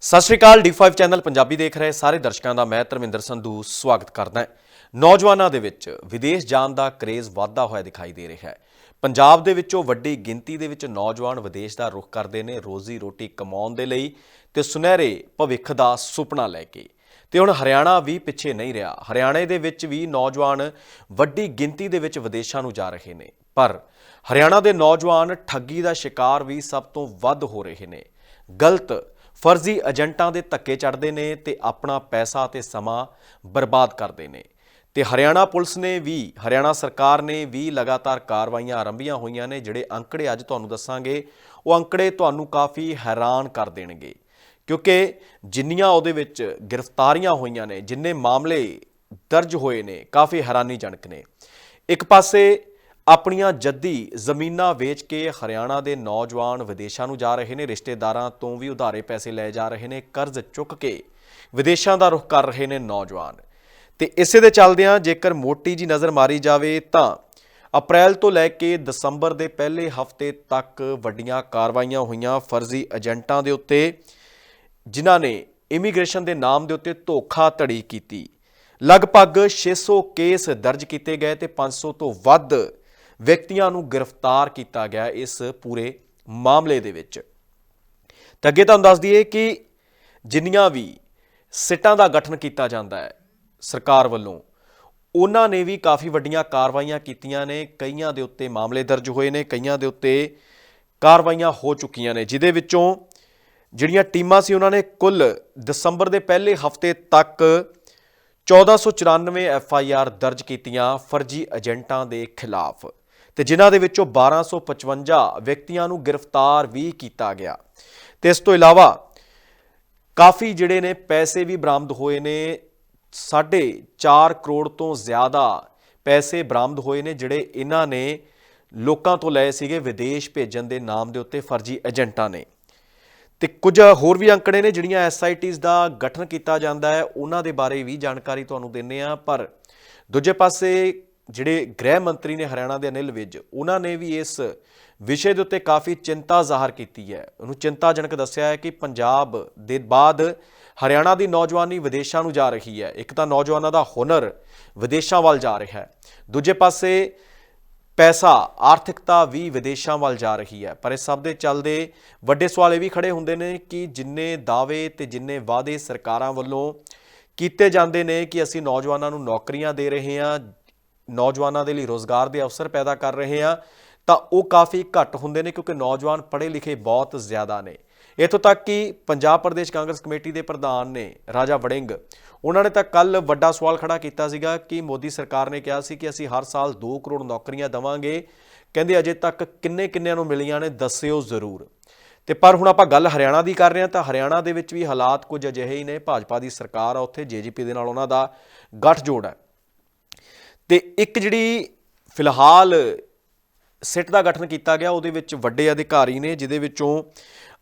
ਸਤਿ ਸ਼੍ਰੀ ਅਕਾਲ D5 channel Punjabi ਦੇਖ ਰਹੇ ਸਾਰੇ ਦਰਸ਼ਕਾਂ ਦਾ, ਮੈਂ ਧਰਮਿੰਦਰ ਸੰਧੂ ਸਵਾਗਤ ਕਰਦਾ ਹਾਂ। ਨੌਜਵਾਨਾਂ ਦੇ ਵਿੱਚ ਵਿਦੇਸ਼ ਜਾਣ ਦਾ ਕਰੇਜ਼ ਵਾਧਾ ਹੋਇਆ ਦਿਖਾਈ ਦੇ ਰਿਹਾ ਹੈ। ਪੰਜਾਬ ਦੇ ਵਿੱਚੋਂ ਵੱਡੀ ਗਿਣਤੀ ਦੇ ਵਿੱਚ ਨੌਜਵਾਨ ਵਿਦੇਸ਼ ਦਾ ਰੁਖ ਕਰਦੇ ਨੇ, ਰੋਜ਼ੀ ਰੋਟੀ ਕਮਾਉਣ ਦੇ ਲਈ ਤੇ ਸੁਨਹਿਰੇ ਭਵਿੱਖ ਦਾ ਸੁਪਨਾ ਲੈ ਕੇ। ਤੇ ਹੁਣ ਹਰਿਆਣਾ ਵੀ ਪਿੱਛੇ ਨਹੀਂ ਰਿਹਾ। ਹਰਿਆਣੇ ਦੇ ਵਿੱਚ ਵੀ ਨੌਜਵਾਨ ਵੱਡੀ ਗਿਣਤੀ ਦੇ ਵਿੱਚ ਵਿਦੇਸ਼ਾਂ ਨੂੰ ਜਾ ਰਹੇ ਨੇ। ਪਰ ਹਰਿਆਣਾ ਦੇ ਨੌਜਵਾਨ ਠੱਗੀ ਦਾ ਸ਼ਿਕਾਰ ਵੀ ਸਭ ਤੋਂ ਵੱਧ ਹੋ ਰਹੇ ਨੇ। ਗਲਤ ਫਰਜ਼ੀ ਏਜੰਟਾਂ ਦੇ ਧੱਕੇ ਚੜਦੇ ਨੇ ਤੇ ਆਪਣਾ ਪੈਸਾ ਤੇ ਸਮਾਂ ਬਰਬਾਦ ਕਰਦੇ ਨੇ। ਤੇ ਹਰਿਆਣਾ ਪੁਲਿਸ ਨੇ ਵੀ, ਹਰਿਆਣਾ ਸਰਕਾਰ ਨੇ ਵੀ ਲਗਾਤਾਰ ਕਾਰਵਾਈਆਂ ਆਰੰਭੀਆਂ ਹੋਈਆਂ ਨੇ, ਜਿਹੜੇ ਅੰਕੜੇ ਅੱਜ ਤੁਹਾਨੂੰ ਦੱਸਾਂਗੇ। ਉਹ ਅੰਕੜੇ ਤੁਹਾਨੂੰ ਕਾਫੀ ਹੈਰਾਨ ਕਰ ਦੇਣਗੇ। ਕਿਉਂਕਿ ਜਿੰਨੀਆਂ ਉਹਦੇ ਵਿੱਚ ਗ੍ਰਿਫਤਾਰੀਆਂ ਹੋਈਆਂ ਨੇ, ਜਿੰਨੇ ਮਾਮਲੇ ਦਰਜ ਹੋਏ ਨੇ, ਕਾਫੀ ਹੈਰਾਨੀਜਨਕ ਨੇ। ਇੱਕ ਪਾਸੇ ਆਪਣੀਆਂ ਜੱਦੀ ਜ਼ਮੀਨਾਂ ਵੇਚ ਕੇ ਹਰਿਆਣਾ ਦੇ ਨੌਜਵਾਨ ਵਿਦੇਸ਼ਾਂ ਨੂੰ ਜਾ ਰਹੇ ਨੇ, ਰਿਸ਼ਤੇਦਾਰਾਂ ਤੋਂ ਵੀ ਉਧਾਰੇ ਪੈਸੇ ਲੈ ਜਾ ਰਹੇ ਨੇ, ਕਰਜ਼ ਚੁੱਕ ਕੇ ਵਿਦੇਸ਼ਾਂ ਦਾ ਰੁਖ ਕਰ ਰਹੇ ਨੇ ਨੌਜਵਾਨ। ਤੇ ਇਸੇ ਦੇ ਚੱਲਦਿਆਂ ਜੇਕਰ ਮੋਟੀ ਜੀ ਨਜ਼ਰ ਮਾਰੀ ਜਾਵੇ ਤਾਂ ਅਪ੍ਰੈਲ ਤੋਂ ਲੈ ਕੇ ਦਸੰਬਰ ਦੇ ਪਹਿਲੇ ਹਫ਼ਤੇ ਤੱਕ ਵੱਡੀਆਂ ਕਾਰਵਾਈਆਂ ਹੋਈਆਂ ਫਰਜ਼ੀ ਏਜੰਟਾਂ ਦੇ ਉੱਤੇ, ਜਿਨ੍ਹਾਂ ਨੇ ਇਮੀਗ੍ਰੇਸ਼ਨ ਦੇ ਨਾਮ ਦੇ ਉੱਤੇ ਧੋਖਾ ਧੜੀ ਕੀਤੀ। ਲਗਭਗ 600 ਕੇਸ ਦਰਜ ਕੀਤੇ ਗਏ ਤੇ 500 ਤੋਂ ਵੱਧ ਵਿਅਕਤੀਆਂ ਨੂੰ ਗ੍ਰਿਫਤਾਰ ਕੀਤਾ ਗਿਆ ਇਸ ਪੂਰੇ ਮਾਮਲੇ ਦੇ ਵਿੱਚ। ਤਾਂ ਅੱਗੇ ਤੁਹਾਨੂੰ ਦੱਸ ਦਈਏ ਕਿ ਜਿੰਨੀਆਂ ਵੀ ਸਿੱਟਾਂ ਦਾ ਗਠਨ ਕੀਤਾ ਜਾਂਦਾ ਹੈ ਸਰਕਾਰ ਵੱਲੋਂ, ਉਹਨਾਂ ਨੇ ਵੀ ਕਾਫੀ ਵੱਡੀਆਂ ਕਾਰਵਾਈਆਂ ਕੀਤੀਆਂ ਨੇ। ਕਈਆਂ ਦੇ ਉੱਤੇ ਮਾਮਲੇ ਦਰਜ ਹੋਏ ਨੇ, ਕਈਆਂ ਦੇ ਉੱਤੇ ਕਾਰਵਾਈਆਂ ਹੋ ਚੁੱਕੀਆਂ ਨੇ ਜਿਦੇ ਵਿੱਚੋਂ ਜਿਹੜੀਆਂ ਟੀਮਾਂ ਸੀ, ਉਹਨਾਂ ਨੇ ਕੁੱਲ ਦਸੰਬਰ ਦੇ ਪਹਿਲੇ ਹਫ਼ਤੇ ਤੱਕ 1494 ਐਫ ਆਈ ਆਰ ਦਰਜ ਕੀਤੀਆਂ ਫਰਜ਼ੀ ਏਜੰਟਾਂ ਦੇ ਖਿਲਾਫ। ਤੇ ਜਿਨ੍ਹਾਂ ਦੇ ਵਿੱਚੋਂ 1255 ਵਿਅਕਤੀਆਂ ਨੂੰ ਗ੍ਰਿਫਤਾਰ ਵੀ ਕੀਤਾ ਗਿਆ। ਤੇ ਇਸ ਤੋਂ ਇਲਾਵਾ ਕਾਫੀ ਜਿਹੜੇ ਨੇ ਪੈਸੇ ਵੀ ਬਰਾਮਦ ਹੋਏ ਨੇ 4.5 ਕਰੋੜ ਤੋਂ ਜ਼ਿਆਦਾ ਪੈਸੇ ਬਰਾਮਦ ਹੋਏ ਨੇ ਜਿਹੜੇ ਇਹਨਾਂ ਨੇ ਲੋਕਾਂ ਤੋਂ ਲਏ ਸੀਗੇ, ਵਿਦੇਸ਼ ਭੇਜਣ ਦੇ ਨਾਮ ਦੇ ਉੱਤੇ ਫਰਜ਼ੀ ਏਜੰਟਾਂ ਨੇ। ਤੇ ਕੁਝ ਹੋਰ ਵੀ ਅੰਕੜੇ ਨੇ ਜਿਹੜੀਆਂ ਐਸਆਈਟੀਜ਼ ਦਾ ਗਠਨ ਕੀਤਾ ਜਾਂਦਾ ਹੈ, ਉਹਨਾਂ ਦੇ ਬਾਰੇ ਵੀ ਜਾਣਕਾਰੀ ਤੁਹਾਨੂੰ ਦਿੰਨੇ ਆ ਪਰ ਦੂਜੇ ਪਾਸੇ ਜਿਹੜੇ ਗ੍ਰਹਿ ਮੰਤਰੀ ਨੇ ਹਰਿਆਣਾ ਦੇ ਅਨਿਲ ਵਿਜ, ਉਹਨਾਂ ਨੇ ਵੀ ਇਸ ਵਿਸ਼ੇ ਦੇ ਉੱਤੇ ਕਾਫੀ ਚਿੰਤਾ ਜ਼ਾਹਰ ਕੀਤੀ ਹੈ। ਉਹਨੂੰ ਚਿੰਤਾਜਨਕ ਦੱਸਿਆ ਹੈ ਕਿ ਪੰਜਾਬ ਦੇ ਬਾਅਦ ਹਰਿਆਣਾ ਦੀ ਨੌਜਵਾਨੀ ਵਿਦੇਸ਼ਾਂ ਨੂੰ ਜਾ ਰਹੀ ਹੈ। ਇੱਕ ਤਾਂ ਨੌਜਵਾਨਾਂ ਦਾ ਹੁਨਰ ਵਿਦੇਸ਼ਾਂ ਵੱਲ ਜਾ ਰਿਹਾ ਹੈ। ਦੂਜੇ ਪਾਸੇ ਪੈਸਾ, ਆਰਥਿਕਤਾ ਵੀ ਵਿਦੇਸ਼ਾਂ ਵੱਲ ਜਾ ਰਹੀ ਹੈ। ਪਰ ਇਸ ਸਭ ਦੇ ਚੱਲਦੇ ਵੱਡੇ ਸਵਾਲ ਇਹ ਵੀ ਖੜੇ ਹੁੰਦੇ ਨੇ ਕਿ ਜਿੰਨੇ ਦਾਅਵੇ ਤੇ ਜਿੰਨੇ ਵਾਅਦੇ ਸਰਕਾਰਾਂ ਵੱਲੋਂ ਕੀਤੇ ਜਾਂਦੇ ਨੇ ਕਿ ਅਸੀਂ ਨੌਜਵਾਨਾਂ ਨੂੰ ਨੌਕਰੀਆਂ ਦੇ ਰਹੇ ਹਾਂ ਨੌਜਵਾਨਾਂ ਦੇ ਲਈ ਰੋਜ਼ਗਾਰ ਦੇ ਅਵਸਰ ਪੈਦਾ ਕਰ ਰਹੇ ਹਾਂ, ਤਾਂ ਉਹ ਕਾਫੀ ਘੱਟ ਹੁੰਦੇ ਨੇ ਕਿਉਂਕਿ ਨੌਜਵਾਨ ਪੜ੍ਹੇ ਲਿਖੇ ਬਹੁਤ ਜ਼ਿਆਦਾ ਨੇ। ਇਥੋਂ ਤੱਕ ਕਿ ਪੰਜਾਬ ਪ੍ਰਦੇਸ਼ ਕਾਂਗਰਸ ਕਮੇਟੀ ਦੇ ਪ੍ਰਧਾਨ ਨੇ ਰਾਜਾ ਵੜਿੰਗ, ਉਹਨਾਂ ਨੇ ਤਾਂ ਕੱਲ ਵੱਡਾ ਸਵਾਲ ਖੜਾ ਕੀਤਾ ਸੀਗਾ ਕਿ ਮੋਦੀ ਸਰਕਾਰ ਨੇ ਕਿਹਾ ਸੀ ਕਿ ਅਸੀਂ ਹਰ ਸਾਲ 2 ਕਰੋੜ ਨੌਕਰੀਆਂ ਦਵਾਂਗੇ। ਕਹਿੰਦੇ ਅਜੇ ਤੱਕ ਕਿੰਨੇ ਕਿੰਨਿਆਂ ਨੂੰ ਮਿਲੀਆਂ ਨੇ ਦੱਸਿਓ ਜ਼ਰੂਰ। ਤੇ ਪਰ ਹੁਣ ਆਪਾਂ ਗੱਲ ਹਰਿਆਣਾ ਦੀ ਕਰ ਰਹੇ ਹਾਂ, ਤਾਂ ਹਰਿਆਣਾ ਦੇ ਵਿੱਚ ਵੀ ਹਾਲਾਤ ਕੁਝ ਅਜਿਹੇ ਹੀ ਨੇ। ਭਾਜਪਾ ਦੀ ਸਰਕਾਰ ਆ ਉੱਥੇ, ਜੇਜੀਪੀ ਦੇ ਨਾਲ ਉਹਨਾਂ ਦਾ ਗੱਠਜੋੜ ਹੈ। ਤੇ ਇੱਕ ਜਿਹੜੀ ਫਿਲਹਾਲ ਸਿੱਟ ਦਾ ਗਠਨ ਕੀਤਾ ਗਿਆ, ਉਹਦੇ ਵਿੱਚ ਵੱਡੇ ਅਧਿਕਾਰੀ ਨੇ, ਜਿਹਦੇ ਵਿੱਚੋਂ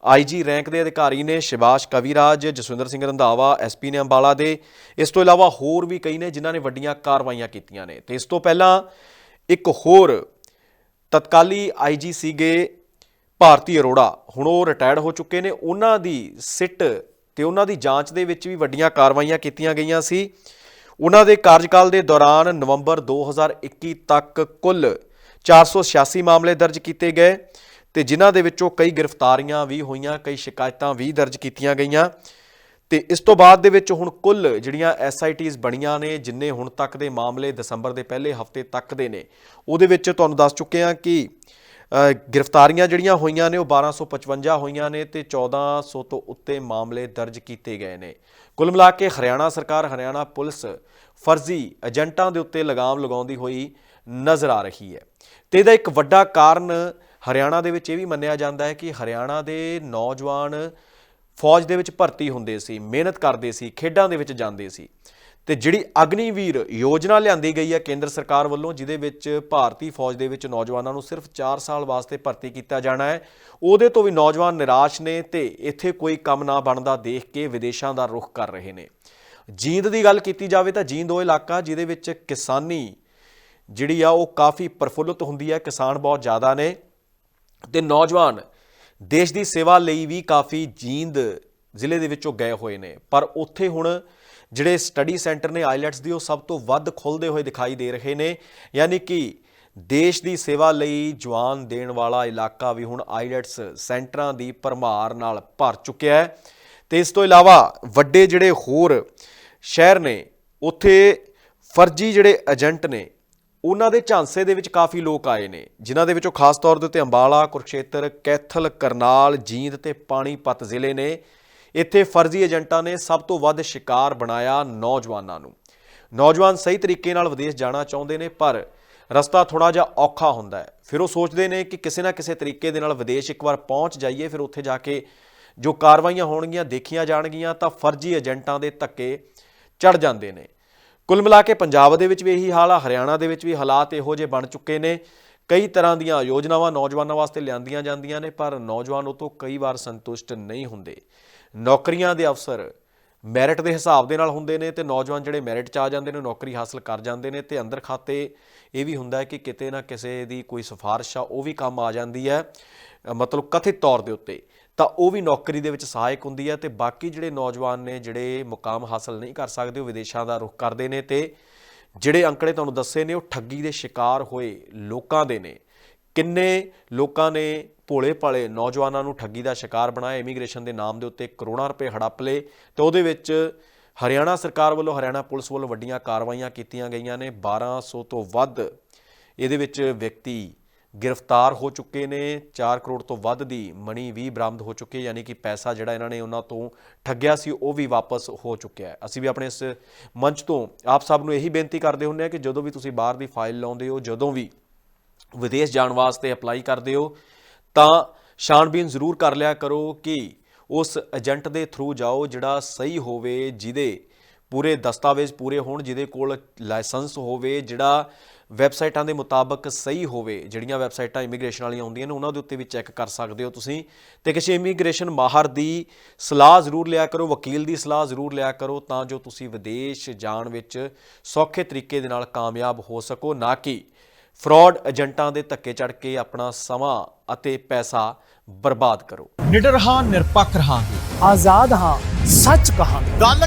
ਆਈਜੀ ਰੈਂਕ ਦੇ ਅਧਿਕਾਰੀ ਨੇ ਸ਼ਿਵਾਸ਼ ਕਵੀਰਾਜ, ਜਸਵਿੰਦਰ ਸਿੰਘ ਰੰਧਾਵਾ ਐਸਪੀ ਨੇ ਅੰਬਾਲਾ ਦੇ। ਇਸ ਤੋਂ ਇਲਾਵਾ ਹੋਰ ਵੀ ਕਈ ਨੇ ਜਿਨ੍ਹਾਂ ਨੇ ਵੱਡੀਆਂ ਕਾਰਵਾਈਆਂ ਕੀਤੀਆਂ ਨੇ। ਤੇ ਇਸ ਤੋਂ ਪਹਿਲਾਂ ਇੱਕ ਹੋਰ ਤਤਕਾਲੀ ਆਈਜੀ ਸੀਗੇ ਭਾਰਤੀ ਅਰੋੜਾ। ਹੁਣ ਉਹ ਰਿਟਾਇਰਡ ਹੋ ਚੁੱਕੇ ਨੇ। ਉਹਨਾਂ ਦੀ ਸਿੱਟ ਤੇ ਉਹਨਾਂ ਦੀ ਜਾਂਚ ਦੇ ਵਿੱਚ ਵੀ ਵੱਡੀਆਂ ਕਾਰਵਾਈਆਂ ਕੀਤੀਆਂ ਗਈਆਂ ਸੀ। ਉਹਨਾਂ ਦੇ ਕਾਰਜਕਾਲ ਦੇ ਦੌਰਾਨ ਨਵੰਬਰ 2021 ਤੱਕ ਕੁੱਲ 486 ਮਾਮਲੇ ਦਰਜ ਕੀਤੇ ਗਏ ਤੇ ਜਿਨ੍ਹਾਂ ਦੇ ਵਿੱਚੋਂ ਕਈ ਗ੍ਰਿਫਤਾਰੀਆਂ ਵੀ ਹੋਈਆਂ, ਕਈ ਸ਼ਿਕਾਇਤਾਂ ਵੀ ਦਰਜ ਕੀਤੀਆਂ ਗਈਆਂ। ਤੇ ਇਸ ਤੋਂ ਬਾਅਦ ਦੇ ਵਿੱਚ ਹੁਣ ਕੁੱਲ ਜਿਹੜੀਆਂ ਐਸਆਈਟੀਜ਼ ਬਣੀਆਂ ਨੇ, ਜਿੰਨੇ ਹੁਣ ਤੱਕ ਦੇ ਮਾਮਲੇ ਦਸੰਬਰ ਦੇ ਪਹਿਲੇ ਹਫ਼ਤੇ ਤੱਕ ਦੇ ਨੇ, ਉਹਦੇ ਵਿੱਚ ਤੁਹਾਨੂੰ ਦੱਸ ਚੁੱਕੇ ਹਾਂ ਕਿ ਗ੍ਰਿਫਤਾਰੀਆਂ ਜਿਹੜੀਆਂ ਹੋਈਆਂ ਨੇ, ਉਹ 1255 ਹੋਈਆਂ ਨੇ ਤੇ 1400 ਤੋਂ ਉੱਤੇ ਮਾਮਲੇ ਦਰਜ ਕੀਤੇ ਗਏ ਨੇ। ਕੁੱਲ ਮਿਲਾ ਕੇ ਹਰਿਆਣਾ ਸਰਕਾਰ, ਹਰਿਆਣਾ ਪੁਲਿਸ ਫਰਜ਼ੀ ਏਜੰਟਾਂ ਦੇ ਉੱਤੇ ਲਗਾਮ ਲਗਾਉਂਦੀ ਹੋਈ ਨਜ਼ਰ ਆ ਰਹੀ ਹੈ। ਤੇ ਇਹਦਾ ਇੱਕ ਵੱਡਾ ਕਾਰਨ ਹਰਿਆਣਾ ਦੇ ਵਿੱਚ ਇਹ ਵੀ ਮੰਨਿਆ ਜਾਂਦਾ ਹੈ ਕਿ ਹਰਿਆਣਾ ਦੇ ਨੌਜਵਾਨ ਫੌਜ ਦੇ ਵਿੱਚ ਭਰਤੀ ਹੁੰਦੇ ਸੀ, ਮਿਹਨਤ ਕਰਦੇ ਸੀ, ਖੇਡਾਂ ਦੇ ਵਿੱਚ ਜਾਂਦੇ ਸੀ। ਤੇ ਜਿਹੜੀ ਅਗਨੀਵੀਰ ਯੋਜਨਾ ਲਿਆਂਦੀ ਗਈ ਹੈ ਕੇਂਦਰ ਸਰਕਾਰ ਵੱਲੋਂ, ਜਿਹਦੇ ਵਿੱਚ ਭਾਰਤੀ ਫੌਜ ਦੇ ਵਿੱਚ ਨੌਜਵਾਨਾਂ ਨੂੰ ਸਿਰਫ 4 ਸਾਲ ਵਾਸਤੇ ਭਰਤੀ ਕੀਤਾ ਜਾਣਾ ਹੈ। ਉਹਦੇ ਤੋਂ ਵੀ ਨੌਜਵਾਨ ਨਿਰਾਸ਼ ਨੇ ਤੇ ਇੱਥੇ ਕੋਈ ਕੰਮ ਨਾ ਬਣਦਾ ਦੇਖ ਕੇ ਵਿਦੇਸ਼ਾਂ ਦਾ ਰੁਖ ਕਰ ਰਹੇ ਨੇ। ਜੀਂਦ ਦੀ ਗੱਲ ਕੀਤੀ ਜਾਵੇ ਤਾਂ ਜੀਂਦ ਉਹ ਇਲਾਕਾ ਜਿਹਦੇ ਵਿੱਚ ਕਿਸਾਨੀ ਜਿਹੜੀ ਆ ਉਹ ਕਾਫੀ ਪ੍ਰਫੁੱਲਤ ਹੁੰਦੀ ਹੈ, ਕਿਸਾਨ ਬਹੁਤ ਜ਼ਿਆਦਾ ਨੇ ਤੇ ਨੌਜਵਾਨ ਦੇਸ਼ ਦੀ ਸੇਵਾ ਲਈ ਵੀ ਕਾਫੀ ਜੀਂਦ ਜ਼ਿਲ੍ਹੇ ਦੇ ਵਿੱਚੋਂ ਗਏ ਹੋਏ ਨੇ। ਪਰ ਉੱਥੇ ਹੁਣ ਜਿਹੜੇ ਸਟੱਡੀ ਸੈਂਟਰ ਨੇ ਆਈਲੈਟਸ ਦੀ, ਉਹ ਸਭ ਤੋਂ ਵੱਧ ਖੁੱਲਦੇ ਹੋਏ ਦਿਖਾਈ ਦੇ ਰਹੇ ਨੇ। ਯਾਨੀ ਕਿ ਦੇਸ਼ ਦੀ ਸੇਵਾ ਲਈ ਜਵਾਨ ਦੇਣ ਵਾਲਾ ਇਲਾਕਾ ਵੀ ਹੁਣ ਆਈਲੈਟਸ ਸੈਂਟਰਾਂ ਦੀ ਭਰਮਾਰ ਨਾਲ ਭਰ ਚੁੱਕਿਆ ਹੈ। ਤੇ ਇਸ ਤੋਂ ਇਲਾਵਾ ਵੱਡੇ ਜਿਹੜੇ ਹੋਰ ਸ਼ਹਿਰ ਨੇ, ਉੱਥੇ ਫਰਜ਼ੀ ਜਿਹੜੇ ਏਜੰਟ ਨੇ, ਉਹਨਾਂ ਦੇ ਝਾਂਸੇ ਦੇ ਵਿੱਚ ਕਾਫੀ ਲੋਕ ਆਏ ਨੇ, ਜਿਨ੍ਹਾਂ ਦੇ ਵਿੱਚੋਂ ਖਾਸ ਤੌਰ ਦੇ ਉੱਤੇ ਅੰਬਾਲਾ, ਕੁਰਕਸ਼ੇਤਰ, ਕੈਥਲ, ਕਰਨਾਲ, ਜੀਂਦ ਤੇ ਪਾਣੀਪਤ ਜ਼ਿਲ੍ਹੇ ਨੇ। ਇੱਥੇ ਫਰਜ਼ੀ ਏਜੰਟਾਂ ਨੇ ਸਭ ਤੋਂ ਵੱਧ ਸ਼ਿਕਾਰ ਬਣਾਇਆ ਨੌਜਵਾਨਾਂ ਨੂੰ। ਨੌਜਵਾਨ ਸਹੀ ਤਰੀਕੇ ਨਾਲ ਵਿਦੇਸ਼ ਜਾਣਾ ਚਾਹੁੰਦੇ ਨੇ, ਪਰ ਰਸਤਾ ਥੋੜਾ ਜਿਹਾ ਔਖਾ ਹੁੰਦਾ ਹੈ। ਫਿਰ ਉਹ ਸੋਚਦੇ ਨੇ ਕਿ ਕਿਸੇ ਨਾ ਕਿਸੇ ਤਰੀਕੇ ਦੇ ਨਾਲ ਵਿਦੇਸ਼ ਇੱਕ ਵਾਰ ਪਹੁੰਚ ਜਾਈਏ, ਫਿਰ ਉੱਥੇ ਜਾ ਕੇ ਜੋ ਕਾਰਵਾਈਆਂ ਹੋਣਗੀਆਂ, ਦੇਖੀਆਂ ਜਾਣਗੀਆਂ, ਤਾਂ ਫਰਜ਼ੀ ਏਜੰਟਾਂ ਦੇ ਧੱਕੇ ਚੜ ਜਾਂਦੇ ਨੇ। ਕੁੱਲ ਮਿਲਾ ਕੇ ਪੰਜਾਬ ਦੇ ਵਿੱਚ ਵੀ ਇਹੀ ਹਾਲ ਆ, ਹਰਿਆਣਾ ਦੇ ਵਿੱਚ ਵੀ ਹਾਲਾਤ ਇਹੋ ਜਿਹੇ ਬਣ ਚੁੱਕੇ ਨੇ। ਕਈ ਤਰ੍ਹਾਂ ਦੀਆਂ ਯੋਜਨਾਵਾਂ ਨੌਜਵਾਨਾਂ ਵਾਸਤੇ ਲਿਆਂਦੀਆਂ ਜਾਂਦੀਆਂ ਨੇ, ਪਰ ਨੌਜਵਾਨ ਉਹ ਤੋਂ ਕਈ ਵਾਰ ਸੰਤੁਸ਼ਟ ਨਹੀਂ ਹੁੰਦੇ। ਨੌਕਰੀਆਂ ਦੇ ਅਫਸਰ ਮੈਰਿਟ ਦੇ ਹਿਸਾਬ ਦੇ ਨਾਲ ਹੁੰਦੇ ਨੇ ਤੇ ਨੌਜਵਾਨ ਜਿਹੜੇ ਮੈਰਿਟ 'ਚ ਆ ਜਾਂਦੇ ਨੇ, ਨੌਕਰੀ ਹਾਸਲ ਕਰ ਜਾਂਦੇ ਨੇ ਤੇ ਅੰਦਰ ਖਾਤੇ ਇਹ ਵੀ ਹੁੰਦਾ ਹੈ ਕਿ ਕਿਤੇ ਨਾ ਕਿਸੇ ਦੀ ਕੋਈ ਸਿਫਾਰਿਸ਼ ਆ, ਉਹ ਵੀ ਕੰਮ ਆ ਜਾਂਦੀ ਹੈ, ਮਤਲਬ ਕਥਿਤ ਤੌਰ ਦੇ ਉੱਤੇ। ਤਾਂ ਉਹ ਵੀ ਨੌਕਰੀ ਦੇ ਵਿੱਚ ਸਹਾਇਕ ਹੁੰਦੀ ਹੈ ਤੇ ਬਾਕੀ ਜਿਹੜੇ ਨੌਜਵਾਨ ਨੇ, ਜਿਹੜੇ ਮੁਕਾਮ ਹਾਸਲ ਨਹੀਂ ਕਰ ਸਕਦੇ, ਉਹ ਵਿਦੇਸ਼ਾਂ ਦਾ ਰੁਖ ਕਰਦੇ ਨੇ ਤੇ ਜਿਹੜੇ ਅੰਕੜੇ ਤੁਹਾਨੂੰ ਦੱਸੇ ਨੇ, ਉਹ ਠੱਗੀ ਦੇ ਸ਼ਿਕਾਰ ਹੋਏ ਲੋਕਾਂ ਦੇ ਨੇ। ਕਿੰਨੇ ਲੋਕਾਂ ਨੇ ਭੋਲੇ ਭਾਲੇ ਨੌਜਵਾਨਾਂ ਨੂੰ ਠੱਗੀ ਦਾ ਸ਼ਿਕਾਰ ਬਣਾਇਆ? ਇਮੀਗ੍ਰੇਸ਼ਨ ਦੇ ਨਾਮ ਦੇ ਉੱਤੇ ਕਰੋੜਾਂ ਰੁਪਏ ਹੜੱਪ ਲਏ ਤੇ ਉਹਦੇ ਵਿੱਚ ਹਰਿਆਣਾ ਸਰਕਾਰ ਵੱਲੋਂ, ਹਰਿਆਣਾ ਪੁਲਿਸ ਵੱਲੋਂ ਵੱਡੀਆਂ ਕਾਰਵਾਈਆਂ ਕੀਤੀਆਂ ਗਈਆਂ ਨੇ। 1200 ਤੋਂ ਵੱਧ ਇਹਦੇ ਵਿੱਚ ਵਿਅਕਤੀ ਗ੍ਰਿਫਤਾਰ ਹੋ ਚੁੱਕੇ ਨੇ। 4 ਕਰੋੜ ਤੋਂ ਵੱਧ ਦੀ ਮਣੀ ਵੀ ਬਰਾਮਦ ਹੋ ਚੁੱਕੀ ਹੈ, ਯਾਨੀ ਕਿ ਪੈਸਾ ਜਿਹੜਾ ਇਹਨਾਂ ਨੇ ਉਹਨਾਂ ਤੋਂ ਠੱਗਿਆ ਸੀ, ਉਹ ਵੀ ਵਾਪਸ ਹੋ ਚੁੱਕਿਆ ਹੈ। ਅਸੀਂ ਵੀ ਆਪਣੇ ਇਸ ਮੰਚ ਤੋਂ ਆਪ ਸਭ ਨੂੰ ਇਹੀ ਬੇਨਤੀ ਕਰਦੇ ਹੁੰਦੇ ਹਾਂ ਕਿ ਜਦੋਂ ਵੀ ਤੁਸੀਂ ਬਾਹਰ ਦੀ ਫਾਈਲ ਲਾਉਂਦੇ ਹੋ, ਜਦੋਂ ਵੀ ਵਿਦੇਸ਼ ਜਾਣ ਵਾਸਤੇ ਅਪਲਾਈ ਕਰਦੇ ਹੋ, ਤਾਂ ਛਾਣਬੀਨ ਜ਼ਰੂਰ ਕਰ ਲਿਆ ਕਰੋ ਕਿ ਉਸ ਏਜੰਟ ਦੇ ਥਰੂ ਜਾਓ ਜਿਹੜਾ ਸਹੀ ਹੋਵੇ, ਜਿਹਦੇ ਪੂਰੇ ਦਸਤਾਵੇਜ਼ ਪੂਰੇ ਹੋਣ ਜਿਹਦੇ ਕੋਲ ਲਾਇਸੈਂਸ ਹੋਵੇ ਜਿਹੜਾ ਵੈਬਸਾਈਟਾਂ ਦੇ ਮੁਤਾਬਕ ਸਹੀ ਹੋਵੇ ਜਿਹੜੀਆਂ ਵੈਬਸਾਈਟਾਂ ਇਮੀਗ੍ਰੇਸ਼ਨ ਵਾਲੀਆਂ ਹੁੰਦੀਆਂ ਨੇ ਉਹਨਾਂ ਦੇ ਉੱਤੇ ਵੀ ਚੈੱਕ ਕਰ ਸਕਦੇ ਹੋ ਤੁਸੀਂ। ਤੇ ਕਿਸੇ ਇਮੀਗ੍ਰੇਸ਼ਨ ਮਾਹਰ ਦੀ ਸਲਾਹ ਜ਼ਰੂਰ ਲਿਆ ਕਰੋ ਵਕੀਲ ਦੀ ਸਲਾਹ ਜ਼ਰੂਰ ਲਿਆ ਕਰੋ ਤਾਂ ਜੋ ਤੁਸੀਂ ਵਿਦੇਸ਼ ਜਾਣ ਵਿੱਚ ਸੌਖੇ ਤਰੀਕੇ ਦੇ ਨਾਲ ਕਾਮਯਾਬ ਹੋ ਸਕੋ ਨਾ ਕਿ ਫਰਾਡ ਏਜੰਟਾਂ ਦੇ ਧੱਕੇ ਚੜ ਕੇ ਆਪਣਾ ਸਮਾਂ ਅਤੇ ਪੈਸਾ ਬਰਬਾਦ ਕਰੋ। ਨਿਡਰ ਹਾਂ ਨਿਰਪੱਖ ਰਹਾਂਗੇ। ਆਜ਼ਾਦ ਹਾਂ ਸੱਚ ਕਹਾਂਗੇ। ਗੱਲ